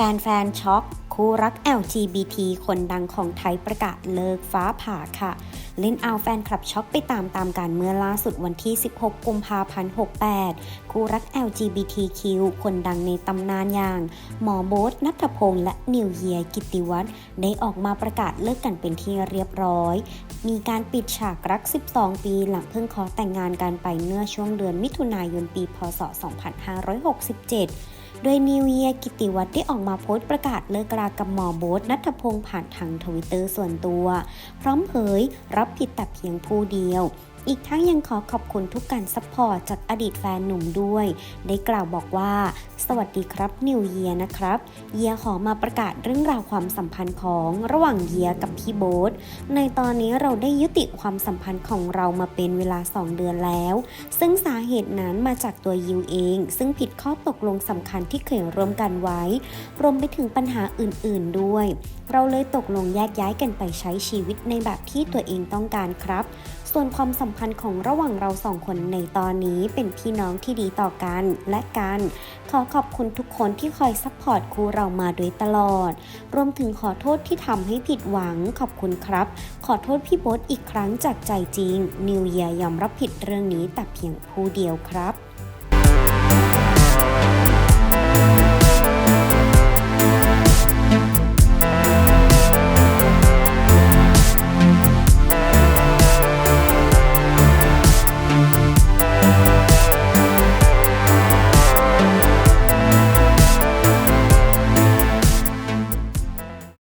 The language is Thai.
แฟนๆช็อกคู่รัก LGBT คนดังของไทยประกาศเลิกฟ้าผ่าค่ะ เล่นเอาแฟนคลับช็อกไปตามตามกันเมื่อล่าสุดวันที่ 16 กุมภาพันธ์ 68 คู่รัก LGBTQ คนดังในตำนานอย่าง หมอโบ๊ทนัทพงษ์และนิวเยียกิตติวัฒน์ได้ออกมาประกาศเลิกกันเป็นที่เรียบร้อย มีการปิดฉากรัก 12 ปีหลังเพิ่งขอแต่งงานกันไปเมื่อช่วงเดือนมิถุนายนปี พศ 2567 โดยนิวเยียกิติวัตรได้ออกมาโพสต์ประกาศเลิกรากับหมอโบ๊ทนัทพงศ์ผ่านทางทวิตเตอร์ส่วนตัว พร้อมเผยรับผิดแต่เพียงผู้เดียว อีกทั้งยังขอขอบคุณทุกการซัพพอร์ตจากอดีตแฟนหนุ่มด้วย ได้กล่าวบอกว่า สวัสดีครับนิวเยียนะครับ เยียขอมาประกาศเรื่องราวความสัมพันธ์ของระหว่างเยียกับพี่โบ๊ทในตอนนี้เราได้ยุติความสัมพันธ์ของเรามาเป็นเวลา 2 เดือนแล้ว ซึ่งสาเหตุนั้นมาจากตัวยิวเอง ซึ่งผิดข้อตกลงสำคัญที่เคยร่วมกันไว้ รวมไปถึงปัญหาอื่น ๆ ด้วย เราเลยตกลงแยกย้ายกันไปใช้ชีวิตในแบบที่ตัวเองต้องการครับ ส่วนความสัมพันธ์ของระหว่างเราสองคนในตอนนี้เป็นพี่น้องที่ดีต่อกันและกัน ขอขอบคุณทุกคนที่คอยซัพพอร์ตครูเรามาโดยตลอด รวมถึงขอโทษที่ทำให้ผิดหวังขอบคุณครับ ขอโทษพี่โบ๊ทอีกครั้งจากใจจริงนิวเยียยอมรับผิดเรื่องนี้แต่เพียงผู้เดียวครับ